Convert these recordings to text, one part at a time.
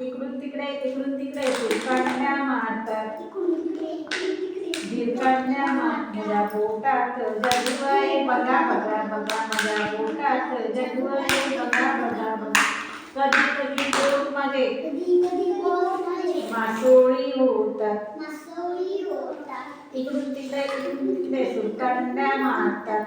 इकडून तिकडे इकडून तिकडे सुरकांड्या मारतात. गिरकांड्या माझ्या बोटात जगवय बघा बघा बघा माझ्या बोटात जगवय बघा बघा बघा. कधी कधी पोटमध्ये मासोळी होतात इकडून तिकडे इकडून तिकडे सुरकांड्या मारतात.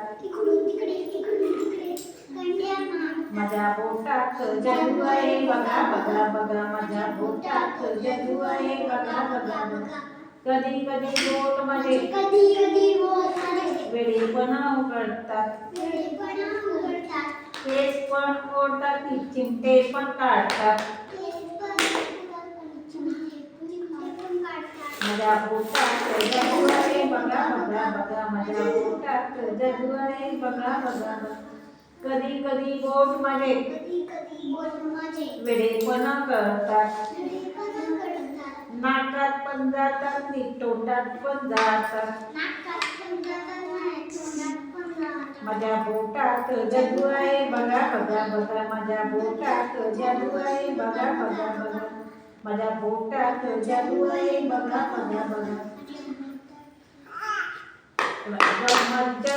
माझ्या पोटात जगू आहे बघा बघा बघा माझ्या पोटात जगू आहे बघा बघा बघा. कधी कधी पोट माझे कधी कधी बोल माझे वेळेपणा उघडतात. वेळेपणा उघडतात. केस पण ओढतात की चिमटे पण काढतात. माझ्या पोटात जगू आहे बघा बघा बघा. माझ्या पोटात जगू आहे बघा बघा बघा. कधी कधी बोट माझे. वेळेपणा करतात. नाकात पण जातात ती तोंडात पण जातात. माझ्या पोटात जगू आहे बघा बघा बघा. माझ्या पोटात जगू आहे बघा बघा बघा. माझ्या पोटात जगू आहे बघा बघा बघा. गमत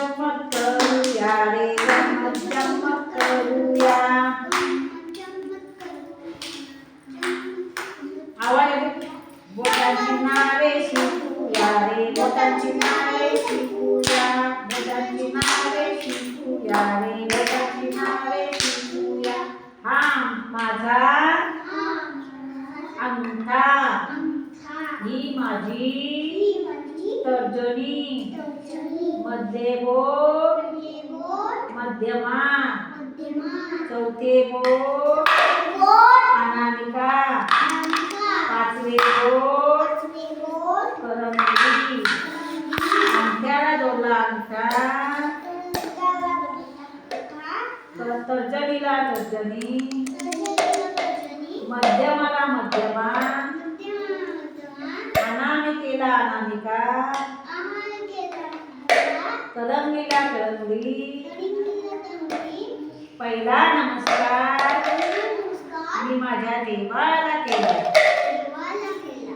आवाज येतो? बोटांची नावे शिकूया रे बोटांची नावे शिकूया बोटांची नावे शिकूया रे बोटांची नावे शिकूया. हा माझा अंगठा. ही माझी तर्जनी. मध्ये बोट मध्यमा. चौथे बोट अंगठ्याला जोडला अंगठा तर तर्जनीला तर्जनी मध्यमाला मध्यमा अनामिकेला अनामिका करंगलीला करंगळी पहिला नमस्कार मी माझ्या देवाला केला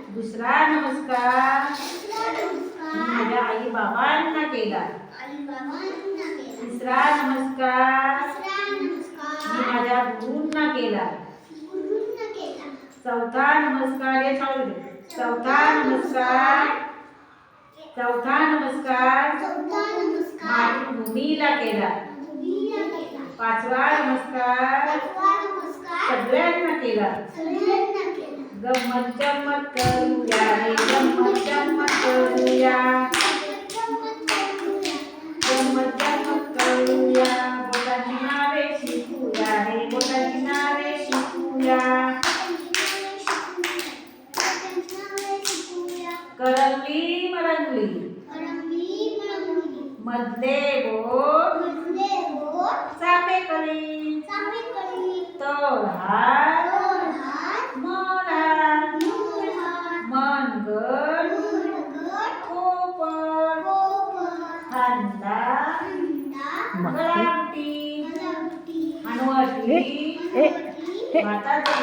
दुसरा नमस्कार मी बाबांना केला तिसरा नमस्कार मी माझ्या गुरूंना केला चौथा नमस्कार हे चालू. चौथा नमस्कार चौथा नमस्कार मातृभूमीला केला पाचवा नमस्कार सगळ्यांना केला गंमत जम्मत करूया रे गंमत जम्मत करूया। करंगली मरंगली मधले बोट. चापे कली तोल हात मोडा मनगड खोपट खांदा गळावटी हनवटी. हाताचे